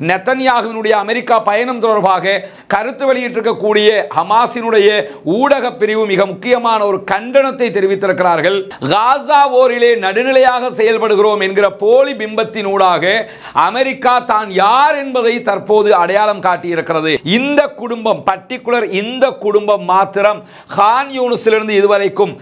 நெத்தன்யாகுவினுடைய America பயணம் தொடர்பாக கருத்து வெளியிட்டிருக்கக்கூடிய ஹமாஸினுடைய ஊடக பிரிவு மிக முக்கியமான ஒரு கண்டனத்தை தெரிவித்திருக்கிறார்கள். காசா ஓரிலே நடுநிலையாக செயல்படுகிறோம் என்கிற போலி பிம்பத்தினூடாக அமெரிக்கா தான் யார் என்பதை தற்போது அடையாளம் காட்டியிருக்கிறது. இந்த குடும்பம் பர்டிகுலர் இந்த குடும்பம் மாத்திரம் ஹான் யூனிஸிலிருந்து இதுவரைக்கும்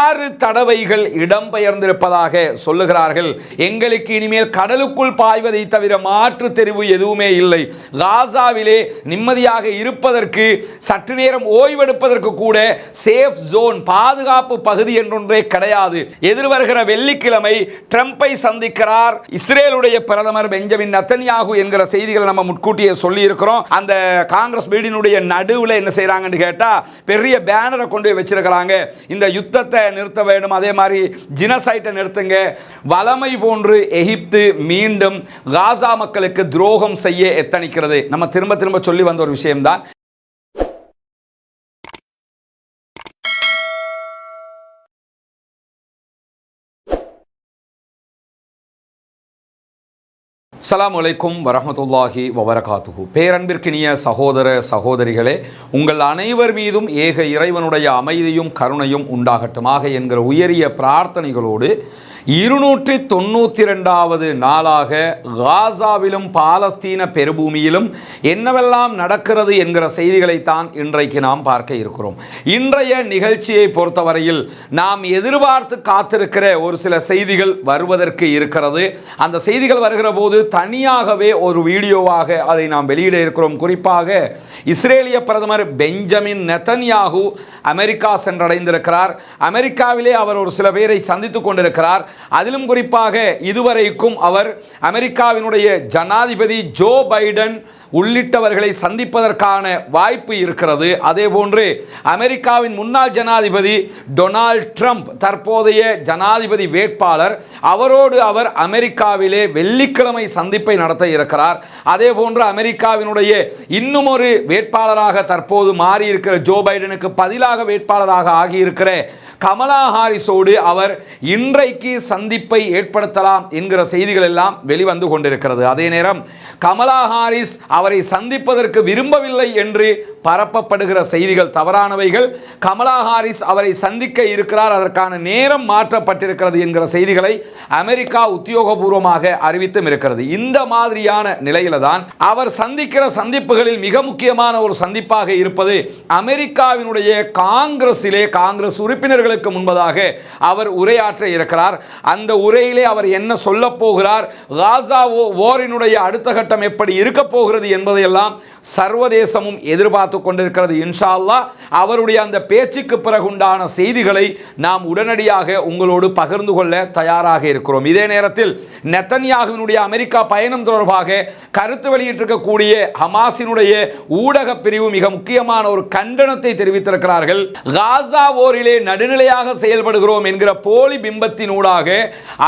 ஆறு தடவைகள் இடம்பெயர்ந்திருப்பதாக சொல்லுகிறார்கள். எங்களுக்கு இனிமேல் கடலுக்குள் பாய்வதை தவிர மாற்று தெரிவு எதுவுமே இல்லை. காசாவிலே நிம்மதியாக இருப்பதற்கு சற்று நேரம் ஓய்வெடுப்பதற்கு கூட சேஃப் ஜோன் பாதுகாப்பு பகுதி என்றொன்றே கிடையாது. எதிர்வருகிற வெள்ளிக்கிழமை ட்ரம்பை சந்திக்கிறார் இஸ்ரேலுடைய பிரதமர் பெஞ்சமின் நத்தன்யாகு என்கிற செய்திகளை நம்ம முன்கூட்டியே சொல்லி இருக்கிறோம் அந்த காங்கிரஸ் பில்டினுடைய நடுவில் என்ன செய்கிறாங்கன்னு கேட்டா பெரிய பேனரை கொண்டு போய் வச்சிருக்கிறாங்க. இந்த யுத்தத்தை நிறுத்த வேண்டும் அதே மாதிரி ஜினசைட்டை நிறுத்துங்க. வலமை போன்று எகிப்து மீண்டும் காசா மக்களுக்கு துரோகம் செய்ய எத்தனிக்கிறது? நம்ம திரும்ப திரும்ப சொல்லி வந்த ஒரு விஷயம்தான். சலாம் அலைக்கும் வரமத்துல்லாஹி வபரகாத்துஹு பேரன்பிற்கினிய சகோதர சகோதரிகளே உங்கள் அனைவர் மீதும் ஏக இறைவனுடைய அமைதியும் கருணையும் உண்டாகட்டுமாக என்கிற உயரிய பிரார்த்தனைகளோடு இருநூற்றி தொண்ணூற்றி ரெண்டாவது நாளாக காசாவிலும் பாலஸ்தீன பெருபூமியிலும் என்னவெல்லாம் நடக்கிறது என்கிற செய்திகளைத்தான் இன்றைக்கு நாம் பார்க்க இருக்கிறோம். இன்றைய நிகழ்ச்சியை பொறுத்தவரையில் நாம் எதிர்பார்த்து காத்திருக்கிற ஒரு சில செய்திகள் வருவதற்கு இருக்கிறது. அந்த செய்திகள் வருகிற போது தனியாகவே ஒரு வீடியோவாக அதை நாம் வெளியிட இருக்கிறோம். குறிப்பாக இஸ்ரேலிய பிரதமர் பெஞ்சமின் நெத்தன்யாகு அமெரிக்கா சென்றடைந்திருக்கிறார். அமெரிக்காவிலே அவர் ஒரு சில பேரை சந்தித்துக் கொண்டிருக்கிறார். அதிலும் குறிப்பாக இதுவரைக்கும் அவர் அமெரிக்காவினுடைய ஜனாதிபதி ஜோ பைடன் உள்ளிட்டவர்களை சந்திப்பதற்கான வாய்ப்பு இருக்கிறது. அதே போன்று அமெரிக்காவின் முன்னாள் ஜனாதிபதி டொனால்ட் ட்ரம்ப் தற்போதைய ஜனாதிபதி வேட்பாளர் அவரோடு அவர் அமெரிக்காவிலே வெள்ளிக்கிழமை சந்திப்பை நடத்த இருக்கிறார். அதே போன்று அமெரிக்காவினுடைய இன்னும் ஒரு வேட்பாளராக தற்போது மாறியிருக்கிற ஜோ பைடனுக்கு பதிலாக வேட்பாளராக ஆகியிருக்கிற கமலா ஹாரிஸோடு அவர் இன்றைக்கு சந்திப்பை ஏற்படுத்தலாம் என்கிற செய்திகள் எல்லாம் வெளிவந்து கொண்டிருக்கிறது. அதே நேரம் கமலா ஹாரிஸ் அவரை சந்திப்பதற்கு விரும்பவில்லை என்று பரப்பப்படுகிற செய்திகள் தவறானவைகள். கமலா ஹாரிஸ் அவரை சந்திக்க இருக்கிறார். அதற்கான நேரம் மாற்றப்பட்டிருக்கிறது என்கிற செய்திகளை அமெரிக்கா உத்தியோகபூர்வமாக அறிவித்தும் இருக்கிறது. இந்த மாதிரியான நிலையில தான் அவர் சந்திக்கிற சந்திப்புகளில் மிக முக்கியமான ஒரு சந்திப்பாக இருப்பது அமெரிக்காவினுடைய காங்கிரஸிலே காங்கிரஸ் உறுப்பினர்களுக்கு முன்பதாக அவர் உரையாற்ற இருக்கிறார். அந்த உரையிலே அவர் என்ன சொல்ல போகிறார்? காசா ஓரினுடைய அடுத்த கட்டம் எப்படி இருக்க போகிறது என்பதையெல்லாம் சர்வதேசமும் எதிர்பார்த்து கொண்டிருக்கிறது இன்ஷா அல்லா அவருடைய அந்த பேச்சுக்கு பிறகுண்டான செய்திகளை நாம் உடனடியாக உங்களோடு பகிர்ந்து கொள்ள தயாராக இருக்கிறோம். இதே நேரத்தில் நெத்தன்யாகுவினுடைய அமெரிக்கா பயணம் தொடர்பாக கருத்து வெளியிட்டிருக்கக்கூடிய ஹமாஸினுடைய ஊடக பிரிவு மிக முக்கியமான ஒரு கண்டனத்தை தெரிவித்திருக்கிறார்கள். காசா ஓரிலே நடுநிலையாக செயல்படுகிறோம் என்கிற போலி பிம்பத்தினூடாக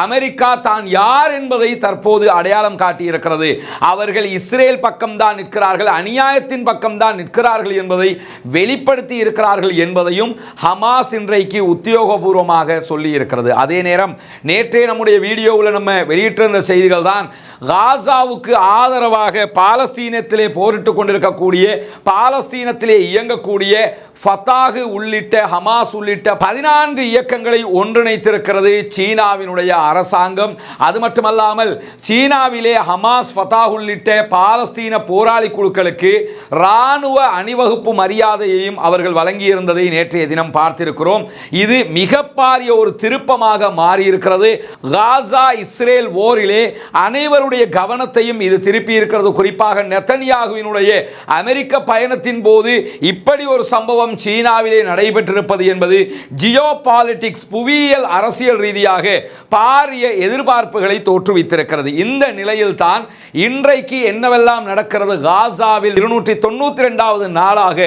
அமெரிக்கா தான் யார் என்பதை தற்போது அடையாளம் காட்டியிருக்கிறது. அவர்கள் இஸ்ரேல் பக்கம்தான் நிற்கிறார்கள் அநியாயத்தின் பக்கம்தான் நிற்கிறார்கள். இருக்கிறார்கள் என்பதை வெளிப்படுத்தி இருக்கிறார்கள் என்பதையும் ஹமாஸ் இன்றைக்கு உத்தியோகபூர்வமாக சொல்லி இருக்கிறது அதே நேரம் நேற்றே நம்முடைய வீடியோவில் நம்ம வெளியிட்டிருந்த செய்திகள் தான் காசாவுக்கு ஆதரவாக பாலஸ்தீனத்திலே போரிட்டு கொண்டிருக்கக்கூடிய பாலஸ்தீனத்திலே இயங்கக்கூடிய ஃபத்தாகு உள்ளிட்ட ஹமாஸ் உள்ளிட்ட பதினான்கு இயக்கங்களை ஒன்றிணைத்திருக்கிறது சீனாவினுடைய அரசாங்கம். அது மட்டுமல்லாமல் சீனாவிலே ஹமாஸ் ஃபத்தாக் உள்ளிட்ட பாலஸ்தீன போராளி குழுக்களுக்கு இராணுவ அணிவகுப்பு மரியாதையையும் அவர்கள் வழங்கியிருந்ததை நேற்றைய தினம் பார்த்திருக்கிறோம். இது மிக பாரிய ஒரு திருப்பமாக மாறியிருக்கிறது. காசா இஸ்ரேல் ஓரிலே அனைவருடைய கவனத்தையும் இது திருப்பி இருக்கிறது குறிப்பாக நெத்தனியாகுவினுடைய அமெரிக்க பயணத்தின் போது இப்படி ஒரு சம்பவம் சீனாவிலே நடைபெற்றிருப்பது என்பது ஜியோ பாலிட்டிக்ஸ் புவியியல் அரசியல் ரீதியாக பாரிய எதிர்பார்ப்புகளை தோற்றுவித்திருக்கிறது. இந்த நிலையில்தான் இன்றைக்கு என்னவெல்லாம் நடக்கிறது? காசாவில் இருநூற்றி தொண்ணூற்றி ரெண்டாவது நாளாக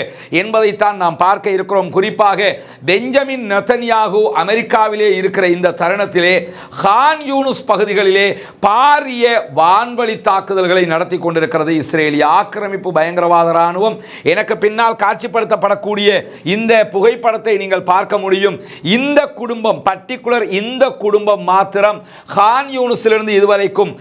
என்பதைத்தான் நாம் பார்க்க இருக்கிறோம். குறிப்பாக பெஞ்சமின் நெத்தன்யாகு அமெரிக்காவிலே இருக்கிற இந்த தருணத்திலே ஹான் யூனுஸ் பகுதிகளிலே பாரிய வான்வழி தாக்குதல்களை நடத்தி கொண்டிருக்கிறது இஸ்ரேலிய ஆக்கிரமிப்பு பயங்கரவாத ராணுவம் எனக்கு பின்னால் காட்சிப்படுத்தப்படக்கூடிய இந்த புகைப்படத்தை நீங்கள் பார்க்க முடியும். இந்த குடும்பம் பர்டிகுலர் இந்த குடும்பம் மாத்திரம் ஹான் யூனுஸிலிருந்து இதுவரைக்கும்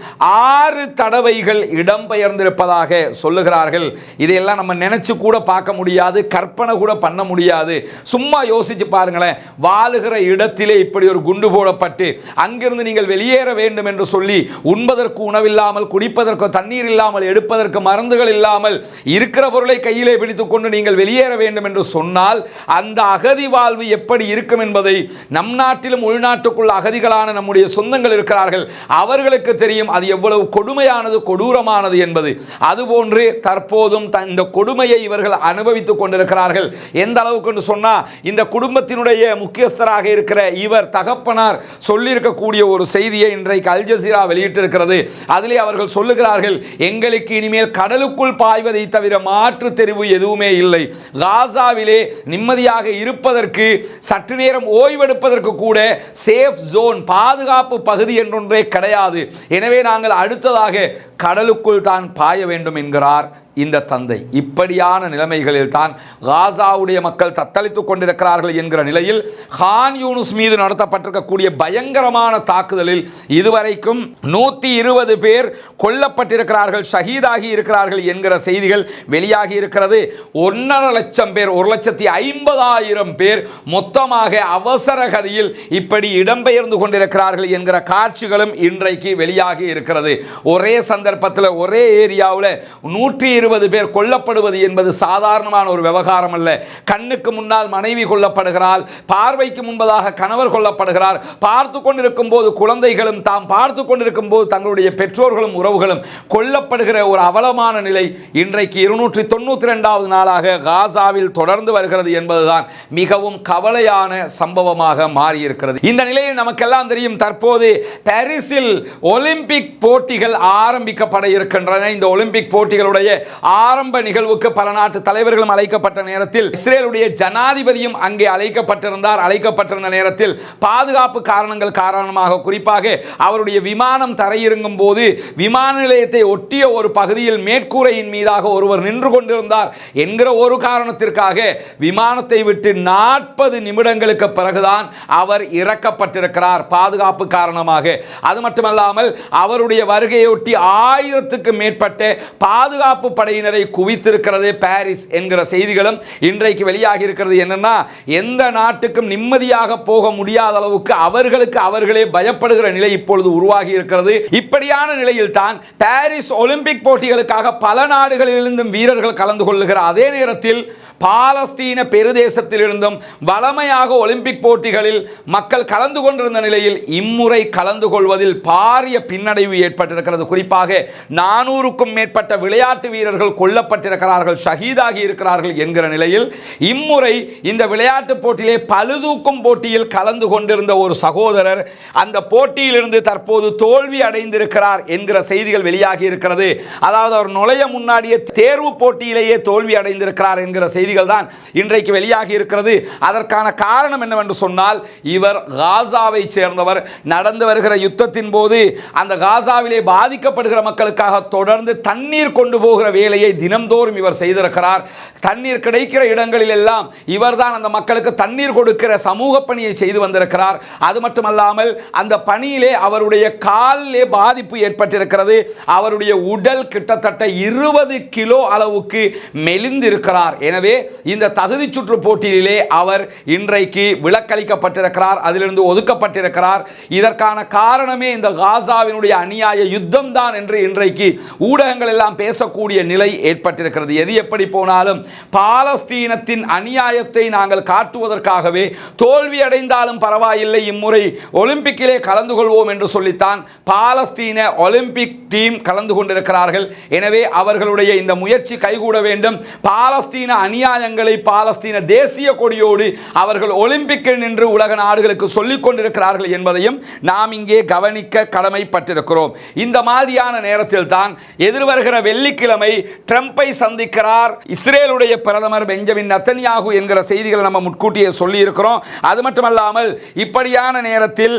ஆறு தடவைகள் இடம்பெயர்ந்திருப்பதாக சொல்லுகிறார்கள். இதையெல்லாம் நம்ம நினைச்சு கூட கூட பார்க்க முடியாது கற்பனை கூட பண்ண முடியாது. சும்மா யோசிச்சு பாருங்களேன் வாழுகிற இடத்திலே இப்படி ஒரு குண்டு போடப்பட்டு அங்கிருந்து நீங்கள் வெளியேற வேண்டும் என்று சொல்லி உண்பதற்கு உணவில்லாமல் குடிப்பதற்கு தண்ணீர் இல்லாமல் எடுப்பதற்கு மருந்துகள் இல்லாமல் இருக்கிற பொருளை கையிலே பிடித்துக்கொண்டு நீங்கள் வெளியேற வேண்டும் என்று சொன்னால் அந்த அகதி வாழ்வு எப்படி இருக்கும் என்பதை நம் நாட்டிலும் உள்நாட்டுக்குள் அகதிகளான நம்முடைய சொந்தங்கள் இருக்கிறார்கள். அவர்களுக்கு தெரியும் அது எவ்வளவு கொடுமையானது கொடூரமானது என்பது. அதுபோன்று தற்போதும் இந்த கொடுமையை இவர்கள் அனுபவித்துக் கொண்டிருக்கிறார்கள். எந்த அளவுக்கு என்று சொன்னா இந்த குடும்பத்தினுடைய முக்கியஸ்தராக இருக்கிற இவர் தகப்பனார் சொல்லியிருக்கக்கூடிய ஒரு செய்தியை இன்றைக்கு அல் ஜசீரா வெளியிட்டிருக்கிறது. அதிலே அவர்கள் சொல்லுகிறார்கள் எங்களுக்கு இனிமேல் கடலுக்குள் பாய்வதை தவிர மாற்று தெரிவு எதுவுமே இல்லை. காசாவிலே நிம்மதியாக இருப்பதற்கு சற்று நேரம் ஓய்வெடுப்பதற்கு கூட சேஃப் ஜோன் பாதுகாப்பு பகுதி என்றொன்றே கிடையாது. எனவே நாங்கள் அடுத்ததாக கடலுக்குள் தான் பாய வேண்டும் என்கிறார் இந்த தந்தை. இப்படியான நிலைமைகளில் தான் காசாவுடைய மக்கள் தத்தளித்துக் கொண்டிருக்கிறார்கள் என்கிற நிலையில் ஹான் யூனுஸ் மீது நடத்தப்பட்டிருக்கக்கூடிய பயங்கரமான தாக்குதலில் இதுவரைக்கும் நூற்றி இருபது பேர் கொல்லப்பட்டிருக்கிறார்கள் ஷஹீதாகி இருக்கிறார்கள் என்கிற செய்திகள் வெளியாகி இருக்கிறது. ஒன்றரை லட்சம் பேர் ஒரு லட்சத்தி ஐம்பதாயிரம் பேர் மொத்தமாக அவசர கதியில் இப்படி இடம்பெயர்ந்து கொண்டிருக்கிறார்கள் என்கிற காட்சிகளும் இன்றைக்கு வெளியாகி இருக்கிறது. ஒரே சந்தர்ப்பத்தில் ஒரே ஏரியாவில் நூற்றி இருபது பேர் கொல்லப்படுவது என்பது சாதாரணமான ஒரு விவகாரம் அல்ல. கண்ணுக்கு முன்னால் மனைவி கொல்லப்படுகிறாள் பார்வைக்கு முன்பதாக கணவர் கொல்லப்படுகிறார். பார்த்து கொண்டிருக்கும் போது குழந்தைகளும் தாம் பார்த்து கொண்டிருக்கும் போது தங்களுடைய பெற்றோர்களும் உறவுகளும் கொல்லப்படுகிற ஒரு அவலமான நிலை இன்றைக்கு இருநூற்றி தொண்ணூற்றி ரெண்டாவது நாளாக காசாவில் தொடர்ந்து வருகிறது என்பதுதான் மிகவும் கவலையான சம்பவமாக மாறியிருக்கிறது. இந்த நிலையில் நமக்கெல்லாம் தெரியும் தற்போது பாரிஸில் ஒலிம்பிக் போட்டிகள் ஆரம்பிக்கப்பட இருக்கின்றன. இந்த ஒலிம்பிக் போட்டிகளுடைய ஆரம்ப நிகழ்வுக்கு பல நாட்டு தலைவர்களும் அழைக்கப்பட்ட நேரத்தில் இஸ்ரேலுடைய ஜனாதிபதியும் அங்கே அழைக்கப்பட்டிருந்தார். அழைக்கப்பட்டிருந்த நேரத்தில் பாதுகாப்பு காரணங்கள் காரணமாக குறிப்பாக அவருடைய விமானம் தரையிறங்கும் போது விமான நிலையத்தை ஒட்டிய ஒரு பகுதியில் மேற்கூரையின் மீதாக ஒருவர் நின்று கொண்டிருந்தார் என்கிற ஒரு காரணத்திற்காக விமானத்தை விட்டு நாற்பது நிமிடங்களுக்கு பிறகுதான் அவர் இறக்கப்பட்டிருக்கிறார் பாதுகாப்பு காரணமாக. அது மட்டுமல்லாமல் அவருடைய வருகையொட்டி ஆயிரத்துக்கு மேற்பட்ட பாதுகாப்பு படையினரை குவித்திருக்கிறது பாரிஸ் என்கிற செய்திகளும் இன்றைக்கு வெளியாகி இருக்கிறது. என்னன்னா எந்த நாட்டுக்கும் நிம்மதியாக போக முடியாத அளவுக்கு அவர்களுக்கு அவர்களே பயப்படுகிற நிலை இப்பொழுது உருவாகி இருக்கிறது. இப்படியான நிலையில் தான் பாரிஸ் ஒலிம்பிக் போட்டிகளுக்காக பல நாடுகளிலிருந்தும் வீரர்கள் கலந்து கொள்ளுகிற அதே நேரத்தில் பாலஸ்தீன பெருதேசத்திலிருந்தும் வளமையாக ஒலிம்பிக் போட்டிகளில் மக்கள் கலந்து கொண்டிருந்த நிலையில் இம்முறை கலந்து கொள்வதில் பாரிய பின்னடைவு ஏற்பட்டிருக்கிறது. குறிப்பாக நானூறுக்கும் மேற்பட்ட விளையாட்டு வீரர்கள் கொல்லப்பட்டிருக்கிறார்கள் ஷஹீதாகி இருக்கிறார்கள் என்கிற நிலையில் இம்முறை இந்த விளையாட்டு போட்டியிலே பழுதூக்கும் போட்டியில் கலந்து கொண்டிருந்த ஒரு சகோதரர் அந்த போட்டியிலிருந்து தற்போது தோல்வி அடைந்திருக்கிறார் என்கிற செய்திகள் வெளியாகி இருக்கிறது. அதாவது அவர் நுழைய முன்னாடியே தேர்வு போட்டியிலேயே தோல்வி அடைந்திருக்கிறார் என்கிற செய்திகள் தான் இன்றைக்கு வெளியாகி இருக்கிறது. அதற்கான காரணம் என்னவென்று சொன்னால் இவர் காசாவை சேர்ந்தவர். நடந்து வருகிற யுத்தத்தின் போது அந்த காசாவிலே பாதிக்கப்படுகிற மக்களுக்காக தொடர்ந்து தண்ணீர் கொண்டு போகிற வேலையை தினம்தோறும் இவர் செய்திருக்கிறார். தண்ணீர் கிடைக்கிற இடங்களில் எல்லாம் இவர்தான் அந்த மக்களுக்கு தண்ணீர் கொடுக்கிற சமூக பணியை செய்து வந்திருக்கிறார். அது மட்டுமல்லாமல் அந்த பணியிலே அவருடைய காலிலே பாதிப்பு ஏற்பட்டிருக்கிறது. அவருடைய உடல் கிட்டத்தட்ட இருபது கிலோ அளவுக்கு மெலிந்திருக்கிறார். எனவே எனவே இந்த தகுதி சுற்று போட்டியிலே அவர் இன்றைக்கு விலக்களிக்கப்பட்டிருக்கிறார் அதிலிருந்து ஒதுக்கப்பட்டிருக்கிறார். இதற்கான காரணமே இந்த காசாவினுடைய அநியாய யுத்தம் தான் என்று இன்றைக்கு ஊடகங்கள் எல்லாம் பேசக்கூடிய நிலை ஏற்பட்டிருக்கிறது. எது எப்படி போனாலும் பாலஸ்தீனத்தின் அநியாயத்தை நாங்கள் காட்டுவதற்காகவே தோல்வி அடைந்தாலும் பரவாயில்லை இம்முறை ஒலிம்பிக்கிலே கலந்து கொள்வோம் என்று சொல்லித்தான் பாலஸ்தீன ஒலிம்பிக் டீம் கலந்து கொண்டிருக்கிறார்கள். எனவே அவர்களுடைய இந்த முயற்சி கைகூட வேண்டும். பாலஸ்தீன அணிய அநியாயங்களை பாலஸ்தீன தேசிய கொடியோடு அவர்கள் ஒலிம்பிக்கில் நின்று உலக நாடுகளுக்கு சொல்லிக் கொண்டிருக்கிறார்கள் என்பதையும் நாம் இங்கே கவனிக்க கடமைப்பட்டிருக்கிறோம். இந்த மாதிரியான நேரத்தில் தான் எதிர்வருகிற வெள்ளிக்கிழமை ட்ரம்பை சந்திக்கிறார் இஸ்ரேலுடைய பிரதமர் பெஞ்சமின் நத்தன்யாகு என்கிற செய்திகளை நம்ம முன்கூட்டியே சொல்லியிருக்கிறோம். அது மட்டுமல்லாமல் இப்படியான நேரத்தில்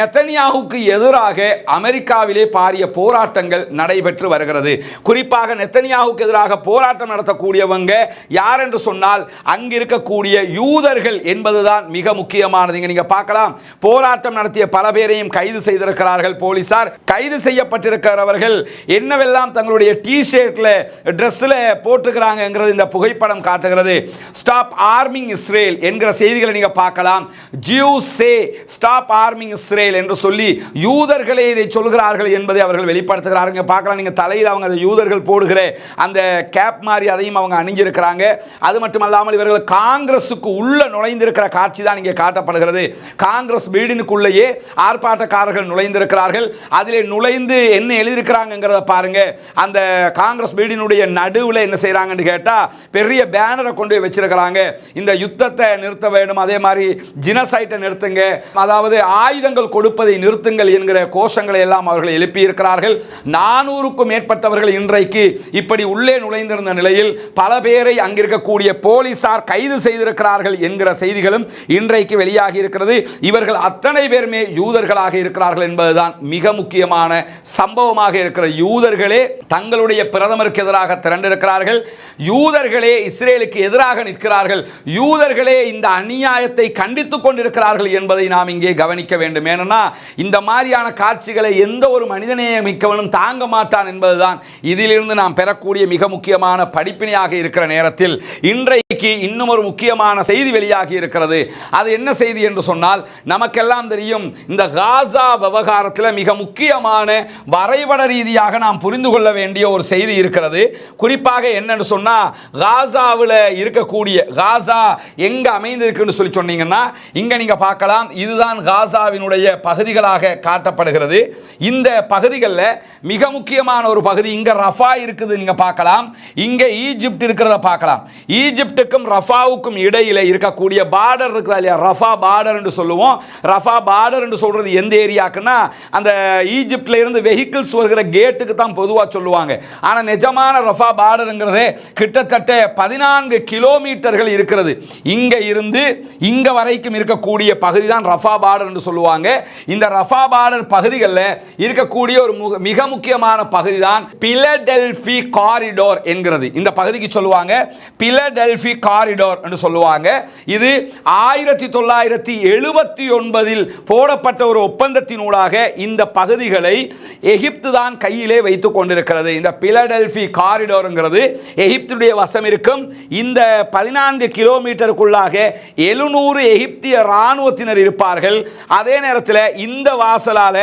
நெத்தன்யாகுக்கு எதிராக அமெரிக்காவிலே பாரிய போராட்டங்கள் நடைபெற்று வருகிறது. குறிப்பாக நெத்தன்யாகுக்கு எதிராக போராட்டம் நடத்தக்கூடியவங்க யாரை என்று சொன்னால் அங்கு இருக்கக்கூடிய யூதர்கள் என்பதுதான் மிக முக்கியமானது. இங்கே நீங்கள் பார்க்கலாம். போராட்டம் நடத்திய பல பேரையும் கைது செய்திருக்கிறார்கள் போலீசார். கைது செய்யப்பட்டிருக்கிறவர்கள் என்னவெல்லாம் தங்களுடைய டி ஷர்ட்ல ட்ரெஸ்ஸில் போட்டுக்கிறாங்கிறது இந்த புகைப்படம் காட்டுகிறது. ஸ்டாப் ஆர்மிங் இஸ்ரேல் என்கிற செய்திகளை நீங்கள் பார்க்கலாம். Jew say stop arming Israel என்று சொல்லி யூதர்களே இதை சொல்கிறார்கள் என்பதை அவர்கள் வெளிப்படுத்துகிறார்கள். பார்க்கலாம். நீங்கள் தலையில் அவங்க அந்த யூதர்கள் போடுகிற அந்த கேப் மாதிரி அதையும் அவங்க அணிஞ்சிருக்கிறாங்க. அது மட்டுமல்லாமல் இவர்கள் காங்கிரஸுக்கு உள்ள நுழைந்திருக்கிற காட்சி தான் இங்கே காட்டப்படுகிறது. காங்கிரஸ் பில்டிங்குள்ளேயே ஆர்ப்பாட்டக்காரர்கள் நுழைந்திருக்கிறார்கள். அதிலே நுழைந்து என்ன எழுதியிருக்கிறாங்கிறத பாருங்க. அந்த காங்கிரஸ் பில்டினுடைய நடுவில் என்ன செய்கிறாங்கன்னு கேட்டால் பெரிய பேனரை கொண்டு போய் வச்சிருக்கிறாங்க. இந்த யுத்தத்தை நிறுத்த வேண்டும் அதே மாதிரி ஜினசைட்டை நிறுத்துங்க. அதாவது ஆயுதங்கள் கொடுப்பதை நிறுத்துங்கள் என்கிற கோஷங்களை எல்லாம் அவர்கள் எழுப்பியிருக்கிறார்கள். நானூறுக்கும் மேற்பட்டவர்கள் இன்றைக்கு இப்படி உள்ளே நுழைந்திருந்த நிலையில் பல பேரை அங்கிருக்க இருக்கக்கூடிய போலீசார் கைது செய்திருக்கிறார்கள் என்கிற செய்திகளும் இன்றைக்கு வெளியாகி இருக்கிறது. இவர்கள் அத்தனை பேருமே யூதர்களாக இருக்கிறார்கள் என்பதுதான் மிக முக்கியமான சம்பவமாக இருக்கிற யூதர்களே தங்களுடைய பிரதமருக்கு எதிராக திரண்டிருக்கிறார்கள். யூதர்களே இஸ்ரேலுக்கு எதிராக நிற்கிறார்கள். யூதர்களே இந்த அநியாயத்தை கண்டித்துக் கொண்டிருக்கிறார்கள் என்பதை நாம் இங்கே கவனிக்க வேண்டும். ஏன்னா இந்த மாதிரியான காட்சிகளை எந்த ஒரு மனிதநேய மிக்கவனும் தாங்க மாட்டான் என்பதுதான் இதிலிருந்து நாம் பெறக்கூடிய மிக முக்கியமான படிப்பினையாக இருக்கிற நேரத்தில் இன்றைக்கு இன்னும் ஒரு முக்கியமான செய்தி வெளியாகி இருக்கிறது. அது என்ன செய்தி என்று சொன்னால் நமக்கெல்லாம் தெரியும் இந்த காசா விவகாரத்தில் மிக முக்கியமான வரைபட ரீதியாக நாம் புரிந்து கொள்ள வேண்டிய ஒரு செய்தி இருக்கிறது. குறிப்பாக என்னன்னு சொன்னால் காசாவில் இருக்கக்கூடிய காசா எங்கே அமைந்திருக்குன்னு சொல்லி சொன்னீங்கன்னா இங்கே நீங்கள் பார்க்கலாம் இதுதான் காசாவினுடைய பகுதிகளாக காட்டப்படுகிறது. இந்த பகுதிகளில் மிக முக்கியமான ஒரு பகுதி இங்கே ரஃபா இருக்குது நீங்கள் பார்க்கலாம் இங்கே ஈஜிப்ட் இருக்கிறத பார்க்கலாம். ஈஜிப்டுக்கும் ரஃபாவுக்கும் இடையில இருக்கக்கூடிய பார்டர் இருக்குதா இல்லையா? ரஃபா பார்டர் என்று சொல்லுவோம். ரஃபா பார்டர் என்று சொல்றது எந்த ஏரியாக்குன்னா அந்த ஈஜிப்டில் இருந்து வெஹிக்கிள்ஸ் வருகிற கேட்டுக்கு தான் பொதுவாக சொல்லுவாங்க. ஆனால் நிஜமான ரஃபா பார்டருங்கிறது கிட்டத்தட்ட பதினான்கு கிலோமீட்டர்கள் இருக்கிறது. இங்க இருந்து இங்க வரைக்கும் இருக்கக்கூடிய பகுதி தான் ரஃபா பார்டர் என்று சொல்லுவாங்க. இந்த ரஃபா பார்டர் பகுதிகளில் இருக்கக்கூடிய ஒரு முக- மிக முக்கியமான பகுதி தான் பிலடெல்பி காரிடோர் என்கிறது. இந்த பகுதிக்கு சொல்லுவாங்க. பில பிலடெல்பி காரிடோர் என்று சொல்லுவாங்க. இது ஆயிரத்தி தொள்ளாயிரத்தி எழுபத்தி ஒன்பதில் போடப்பட்ட ஒரு ஒப்பந்தத்தினூடாக இந்த பகுதிகளை எகிப்து தான் கையிலே வைத்துக் கொண்டிருக்கிறது. இந்த பிலடெல்பி காரிடோருங்கிறது எகிப்துடைய வசம் இருக்கும். இந்த பதினான்கு கிலோமீட்டருக்குள்ளாக எழுநூறு எகிப்திய இராணுவத்தினர் இருப்பார்கள். அதே நேரத்தில் இந்த வாசலால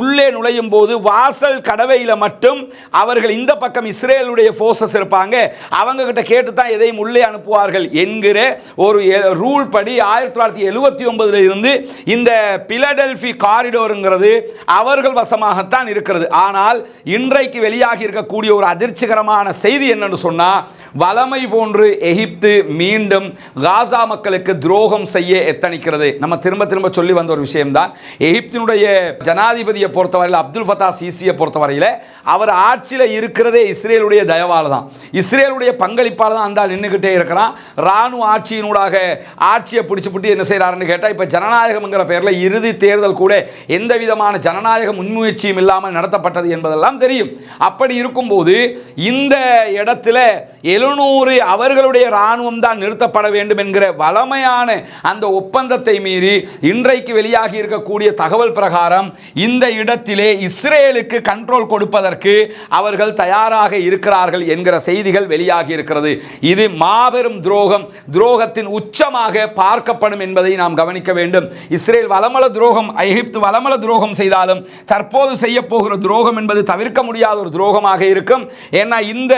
உள்ளே நுழையும் போது வாசல் கடவையில் மட்டும் அவர்கள் இந்த பக்கம் இஸ்ரேலுடைய ஃபோர்ஸஸ் இருப்பாங்க. அவங்க கிட்ட கேட்டு தான் எதை எதையும் உள்ளே அனுப்புவார்கள் என்கிற ஒரு ரூல் படி ஆயிரத்தி தொள்ளாயிரத்தி எழுபத்தி ஒன்பதுல இருந்து இந்த பிலடெல்பி காரிடோருங்கிறது அவர்கள் வசமாகத்தான் இருக்கிறது. ஆனால் இன்றைக்கு வெளியாகி இருக்கக்கூடிய ஒரு அதிர்ச்சிகரமான செய்தி என்னன்னு சொன்னால் வளமை போன்று எகிப்து மீண்டும் காசா மக்களுக்கு துரோகம் செய்ய எத்தனிக்கிறது. நம்ம திரும்ப திரும்ப சொல்லி வந்த ஒரு விஷயம்தான். எகிப்தினுடைய ஜனாதிபதியை பொறுத்தவரையில் அப்துல் ஃபத்தா சிசியை பொறுத்தவரையில் அவர் ஆட்சியில் இருக்கிறதே இஸ்ரேலுடைய தயவால் தான் இஸ்ரேலுடைய பங்களிப்பால் தான் அந்த நின்றுக்கிட்டே இருக்கிறான். இராணுவ ஆட்சியினூடாக ஆட்சியை பிடிச்சி பிடிச்சி என்ன செய்கிறாருன்னு கேட்டால் இப்போ ஜனநாயகம்ங்கிற பேரில் இறுதி தேர்தல் கூட எந்த விதமான ஜனநாயக முன்முயற்சியும் இல்லாமல் நடத்தப்பட்டது என்பதெல்லாம் தெரியும். அப்படி இருக்கும்போது இந்த இடத்துல எழுநூறு அவர்களுடைய இராணுவம் தான் நிறுத்தப்பட வேண்டும் என்கிற வளமையான அந்த ஒப்பந்தத்தை மீறி இன்றைக்கு வெளியாகி இருக்கக்கூடிய தகவல் பிரகாரம் இந்த இடத்திலே இஸ்ரேலுக்கு கண்ட்ரோல் கொடுப்பதற்கு அவர்கள் தயாராக இருக்கிறார்கள் என்கிற செய்திகள் வெளியாகி இருக்கிறது. இது மாபெரும் துரோகம் துரோகத்தின் உச்சமாக பார்க்கப்படும் என்பதை நாம் கவனிக்க வேண்டும். இஸ்ரேல் வளமல துரோகம் எகிப்து வளமல துரோகம் செய்தாலும் தற்போது செய்ய போகிற துரோகம் என்பது தவிர்க்க முடியாத ஒரு துரோகமாக இருக்கும். ஏன்னா இந்த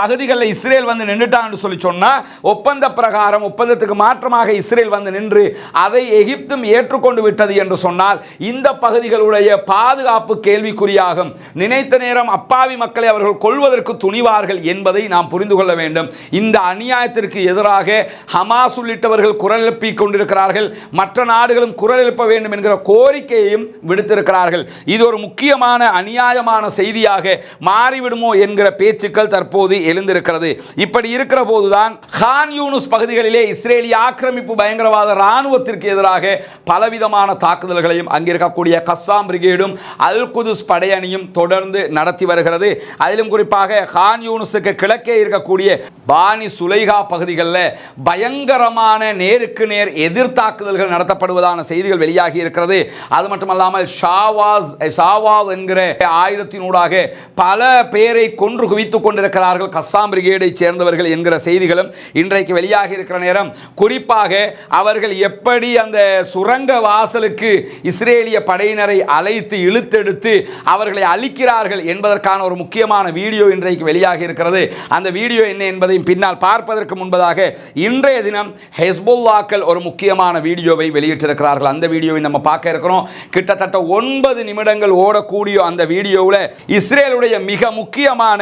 பகுதிகளில் இஸ்ரேல் வந்து நின்றுட்டான்னு சொல்லி சொன்னால் ஒப்பந்த பிரகாரம் ஒப்பந்தத்துக்கு மாற்றமாக இஸ்ரேல் வந்து நின்று அதை எகிப்தும் ஏற்றுக்கொண்டு விட்டது என்று சொன்னால் இந்த பகுதிகளுடைய பாதுகாப்பு கேள்விக்குறியாகும். நினைத்த நேரம் அப்பாவி மக்களை அவர்கள் கொள்வதற்கு துணிவார்கள் என்பதை நாம் புரிந்து கொள்ள வேண்டும். இந்த அநியாயத்திற்கு எதிராக ஹமாஸ் உள்ளிட்டவர்கள் குரல் எழுப்பி கொண்டிருக்கிறார்கள். மற்ற நாடுகளும் குரல் எழுப்ப வேண்டும் என்கிற கோரிக்கையையும் விடுத்திருக்கிறார்கள். இது ஒரு முக்கியமான அநியாயமான செய்தியாக மாறிவிடுமோ என்கிற பேச்சுக்கள் தற்போது எழுந்திருக்கிறது. இப்படி இருக்கிற போதுதான் ஹான் யூனுஸ் பகுதிகளிலே இஸ்ரேலிய ஆக்கிரமிப்பு பயங்கரவாத இராணுவத்திற்கு எதிராக பலவிதமான தாக்குதல்களையும் அங்கிருக்கக்கூடிய கஸ்ஸாம் பிரிகேடும் அல் குதுஸ் படையணியும் தொடர்ந்து நடத்தி வருகிறது. அதிலும் குறிப்பாக ஹான் யூனுஸுக்கு கிழக்கே இருக்கக்கூடிய பானி சுலைகா பகுதிகளில் பயங்கரமான நேருக்கு நேர் எதிர்த்தாக்குதல்கள் நடத்தப்படுவதான செய்திகள் வெளியாகி இருக்கிறது. அது மட்டுமல்லாமல் ஷாவாஸ் ஷாவாஸ் என்கிற ஆயுதத்தினூடாக பல பேரை கொன்று குவித்துக் கொண்டிருக்கிறார்கள். கஸ்ஸாம் பிரிகேடை சேர்ந்தவர்கள் என்கிற செய்திகளும் இன்றைக்கு வெளியாகி இருக்கிற நேரம். குறிப்பாக அவர்கள் எப்படி அந்த சுரங்க வாசலுக்கு இஸ்ரேலிய படையினரை அழைத்து இழுத்தெடுத்து அவர்களை அழிக்கிறார்கள் என்பதற்கான ஒரு முக்கியமான வீடியோ இன்றைக்கு வெளியாகி இருக்கிறது. அந்த வீடியோ என்ன என்பதையும் பின்னால் பார்ப்பதற்கு முன்பதாக இன்றைய தினம் ஹெஸ்புல்லாக்கள் ஒரு முக்கியமான வீடியோவை வெளியிட்டிருக்கிறார்கள். அந்த வீடியோவை நம்ம பார்க்க இருக்கிறோம். கிட்டத்தட்ட ஒன்பது நிமிடங்கள் ஓடக்கூடிய அந்த வீடியோவில் இஸ்ரேலுடைய மிக முக்கியமான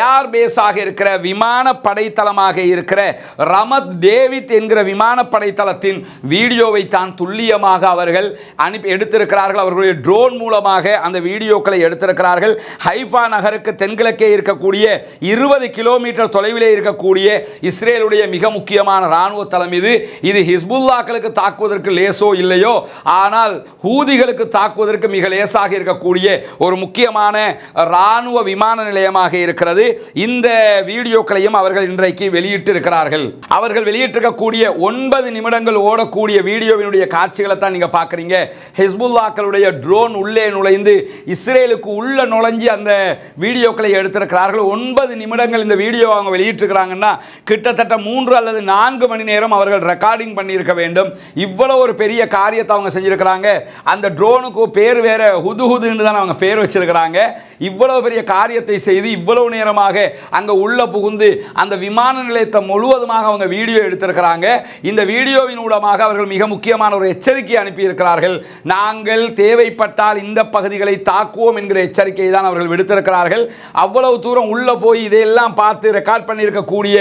ஏர் பேஸாக இருக்கிற விமான படைத்தளமாக இருக்கிற ரமத் டேவிட் என்கிற விமான படைத்தளத்தின் வீடியோவை தான் துல்லியமாக அவர்கள் அனுப்பி எடுத்திருக்கிறார்கள். அவர்களுடைய ட்ரோன் மூலமாக அந்த வீடியோக்களை எடுத்திருக்கிறார்கள். ஹைஃபா நகருக்கு தென்கிழக்கே இருக்கக்கூடிய இருபது கிலோமீட்டர் தொலைவிலே இருக்கக்கூடிய இஸ்ரேலுடைய மிக முக்கியமான இராணுவ தளம் இது. இது ஹிஸ்புல்லாக்களுக்கு தாக்குவதற்கு லேசோ இல்லையோ? ஆனால் ஹூதிகளுக்கு தாக்குவதற்கு மிக லேசாக இருக்கக்கூடிய ஒரு முக்கியமான இராணுவ விமான நிலையமாக இருக்கிறது. இந்த வீடியோக்களையும் அவர்கள் இன்றைக்கு வெளியிட்டு இருக்கிறார்கள் அவர்கள் வெளியிட்டிருக்கக்கூடிய ஒன்பது நிமிடங்கள் ஓடக்கூடிய வீடியோவினுடைய காட்சிகளை தான் நீங்க பார்க்குறீங்க. ஹிஸ்புல்லாக்களுடைய ட்ரோன் உள்ளே நுழைந்து இஸ்ரேலுக்கு உள்ள நுழைஞ்சி அந்த வீடியோக்களை எடுத்திருக்கிறார்கள். ஒன்பது நிமிடங்கள் இந்த வீடியோ அவங்க வெளியிட்டிருக்கிறாங்கன்னா கிட்டத்தட்ட மூன்று அல்லது நான்கு மணி நேரம் அவர்கள் ரெக்கார்டிங் பண்ணியிருக்க வேண்டும். இவ்வளோ ஒரு பெரிய காரியத்தை அவங்க செஞ்சுருக்கிறாங்க. அந்த ட்ரோனுக்கு பேர் வேறு ஹுது ஹுதுன்னு தான் அவங்க பேர் வச்சிருக்கிறாங்க. இவ்வளவு பெரிய காரியத்தை செய்து இவ்வளவு நேரமாக அங்கே உள்ளே புகுந்து அந்த விமான நிலையத்தை முழுவதுமாக அவங்க வீடியோ எடுத்திருக்கிறாங்க. இந்த வீடியோவின் ஊடமாக அவர்கள் மிக முக்கியமான ஒரு எச்சரிக்கை அனுப்பியிருக்கிறார்கள். நாங்கள் தேவைப்பட்டால் இந்த பகுதிகளை தாக்குவோம் என்கிற எச்சரிக்கையை தான் அவர்கள் விடுத்திருக்கிறார்கள். அவ்வளவு தூரம் உள்ளே போய் இதையெல்லாம் பார்த்து ரெக்கார்ட் பண்ணியிருக்கக்கூடிய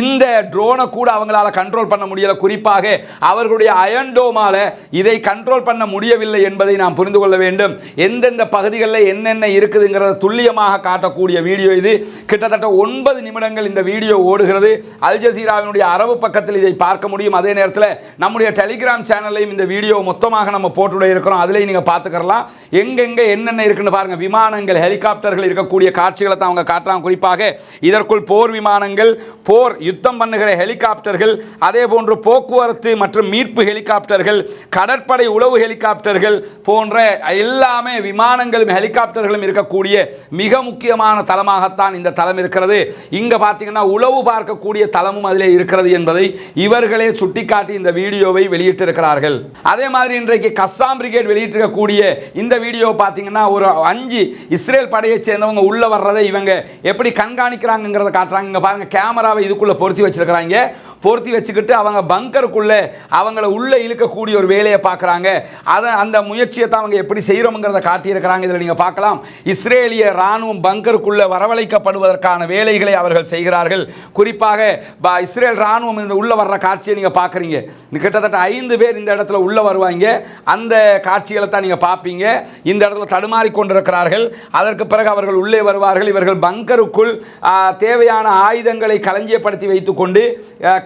இந்த ட்ரோனை கூட அவங்களால கண்ட்ரோல் பண்ண முடியல. குறிப்பாக அவர்களுடைய அயன்டோமால இதை கண்ட்ரோல் பண்ண முடியவில்லை என்பதை நாம் புரிந்து கொள்ள வேண்டும். எந்தெந்த பகுதிகளில் என்னென்ன இருக்குதுங்கிறத துல்லியமாக காட்டக்கூடிய வீடியோ இது. கிட்டத்தட்ட ஒன்பது நிமிடங்கள் இந்த வீடியோ ஓடுகிறது. அல் ஜசீராவினுடைய அரபு பக்கத்தில் இதை பார்க்க முடியும். அதே நேரத்தில் நம்முடைய டெலிகிராம் சேனல்லையும் இந்த வீடியோ மொத்தமாக நம்ம போட்டுட இருக்கிறோம். அதுலேயும் நீங்கள் பார்த்துக்கலாம் எங்கெங்கே என்னென்ன இருக்குன்னு பாருங்க. விமானங்கள் ஹெலிகாப்டர்கள் இருக்கக்கூடிய காட்சிகளை தான் அவங்க காட்டுறாங்க. குறிப்பாக இதற்குள் போர் விமானங்கள் போர் யுத்தம் பண்ணுகிற ஹெலிகாப்டர்கள் அதே போன்று போக்குவரத்து மற்றும் மீட்பு ஹெலிகாப்டர்கள் கடற்படை உளவு ஹெலிகாப்டர்கள் போன்ற எல்லாமே விமானங்களும் ஹெலிகாப்டர்களும் இருக்கக்கூடிய மிக முக்கியமான தளமாகத்தான் இந்த தளம் இருக்கிறது. இங்க பார்த்தீங்கன்னா உளவு பார்க்கக்கூடிய தளமும் அதிலே இருக்கிறது என்பதை இவர்களே சுட்டிக்காட்டி இந்த வீடியோவை வெளியிட்டிருக்கிறார்கள். அதே மாதிரி இன்றைக்கு கஸ்ஸாம் பிரிகேட் வெளியிட்டிருக்கக்கூடிய இந்த வீடியோ பார்த்தீங்கன்னா ஒரு அஞ்சு இஸ்ரேல் படையை சேர்ந்தவங்க உள்ள வர்றதை இவங்க எப்படி கண்காணிக்கிறாங்கிறத காட்டுறாங்க. இங்க பாருங்க கேமராவை இதுக்குள்ள பொருத்தி வச்சிருக்கிறாங்க. பொருத்தி வச்சுக்கிட்டு அவங்க பங்கருக்குள்ளே அவங்கள உள்ளே இழுக்கக்கூடிய ஒரு வேலையை பார்க்குறாங்க. அதை அந்த முயற்சியை தான் அவங்க எப்படி செய்கிறோங்கிறத காட்டியிருக்கிறாங்க. இதில் நீங்கள் பார்க்கலாம். இஸ்ரேலிய இராணுவம் பங்கருக்குள்ளே வரவழைக்கப்படுவதற்கான வேலைகளை அவர்கள் செய்கிறார்கள். குறிப்பாக இஸ்ரேல் இராணுவம் இந்த உள்ளே வர்ற காட்சியை நீங்கள் பார்க்குறீங்க. கிட்டத்தட்ட ஐந்து பேர் இந்த இடத்துல உள்ளே வருவாங்க. அந்த காட்சிகளை தான் நீங்கள் பார்ப்பீங்க. இந்த இடத்துல தடுமாறி கொண்டிருக்கிறார்கள். அதற்கு பிறகு அவர்கள் உள்ளே வருவார்கள். இவர்கள் பங்கருக்குள் தேவையான ஆயுதங்களை களஞ்சியப்படுத்தி வைத்துக்கொண்டு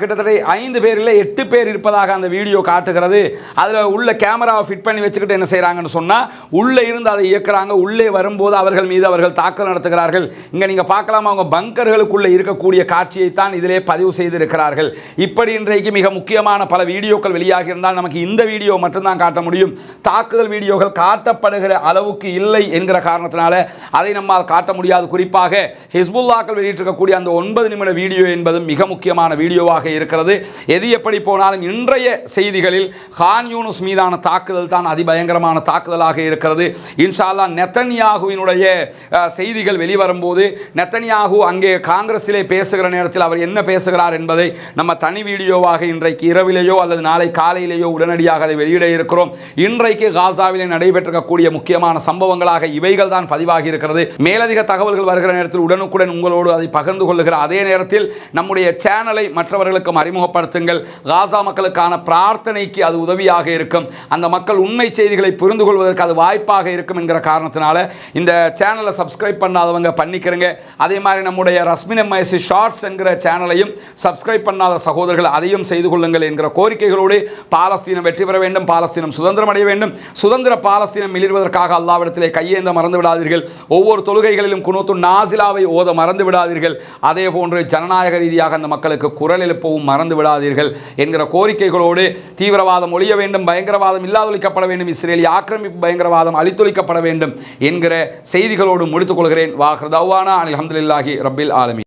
கிட்டத்தட்ட ஐந்து பேரில் எட்டு பேர் இருப்பதாக அந்த வீடியோ காட்டுகிறது. அதில் உள்ள கேமராவை ஃபிட் பண்ணி வச்சுக்கிட்டு என்ன செய்கிறாங்கன்னு சொன்னால் உள்ளே இருந்து அதை இயக்குறாங்க. உள்ளே வரும்போது அவர்கள் மீது அவர்கள் தாக்கல் நடத்துகிறார்கள். இங்கே நீங்கள் பார்க்கலாம்? அவங்க பங்கர்களுக்குள்ளே இருக்கக்கூடிய காட்சியை தான் இதிலே பதிவு செய்திருக்கிறார்கள். இப்படி இன்றைக்கு மிக முக்கியமான பல வீடியோக்கள் வெளியாகி இருந்தால் நமக்கு இந்த வீடியோ மட்டும்தான் காட்ட முடியும். தாக்குதல் வீடியோக்கள் காட்டப்படுகிற அளவுக்கு இல்லை என்கிற காரணத்தினால அதை நம்மால் காட்ட முடியாது. குறிப்பாக ஹிஸ்புல்லாக்கள் வெளியிட்டிருக்கக்கூடிய அந்த ஒன்பது நிமிட வீடியோ என்பது மிக முக்கியமான வீடியோவாக இருக்கிறது. எது எப்படி போனாலும் இன்றைய செய்திகளில் ஹான் யூனுஸ் மீதான தாக்குதல் தான் அதிபயங்கரமான தாக்குதலாக இருக்கிறது. இன்ஷால்லா நெத்தன்யாகுவினுடைய செய்திகள் வெளிவரும்போது நெத்தன்யாகு அங்கே காங்கிரஸிலே பேசுகிற நேரத்தில் அவர் என்ன பேசுகிறார் என்பதை நம்ம தனி வீடியோவாக இன்றைக்கு இரவிலேயோ அல்லது நாளை காலையிலேயோ உடனடியாக அதை வெளியிட இருக்கிறோம். இன்றைக்கு காசாவிலே நடைபெற்றிருக்கக்கூடிய முக்கியமான சம்பவங்களாக இவைகள் தான் பதிவாகி இருக்கிறது. மேலதிக தகவல்கள் வருகிற நேரத்தில் உடனுக்குடன் உங்களோடு அதை பகிர்ந்து கொள்ளுகிற அதே நேரத்தில் நம்முடைய சேனலை மற்றவர்களுக்கு மக்களுக்கும் அறிமுகப்படுத்துங்கள். காசா மக்களுக்கான பிரார்த்தனைக்கு அது உதவியாக இருக்கும். அந்த மக்கள் உண்மை செய்திகளை புரிந்து கொள்வதற்கு அது வாய்ப்பாக இருக்கும் என்கிற காரணத்தினால இந்த சேனலை சப்ஸ்கிரைப் பண்ணாதவங்க பண்ணிக்கிறங்க. அதே மாதிரி நம்முடைய ரஸ்மின் எம்ஐசி ஷார்ட்ஸ் என்கிற சேனலையும் சப்ஸ்கிரைப் பண்ணாத சகோதரர்கள் அதையும் செய்து கொள்ளுங்கள் என்கிற கோரிக்கைகளோடு பாலஸ்தீனம் வெற்றி பெற வேண்டும். பாலஸ்தீனம் சுதந்திரம் அடைய வேண்டும். சுதந்திர பாலஸ்தீனம் மிளிர்வதற்காக அல்லாவிடத்திலே கையேந்த மறந்து விடாதீர்கள். ஒவ்வொரு தொழுகைகளிலும் குணத்து நாசிலாவை ஓத மறந்து விடாதீர்கள். அதே போன்று ஜனநாயக ரீதியாக அந்த மக்களுக்கு குரல் போகவும் மறந்து விடாதீர்கள் என்கிற கோரிக்கைகளோடு தீவிரவாதம் ஒழிய வேண்டும் பயங்கரவாதம் இல்லாதொழிக்கப்பட வேண்டும் இஸ்ரேலிய ஆக்கிரமிப்பு பயங்கரவாதம் அழித்தொழிக்கப்பட வேண்டும் என்கிற செய்திகளோடு முடித்துக் கொள்கிறேன். வாஹ்ரதவானா அலி அஹமதுல்லாஹி ரபில் ஆலமி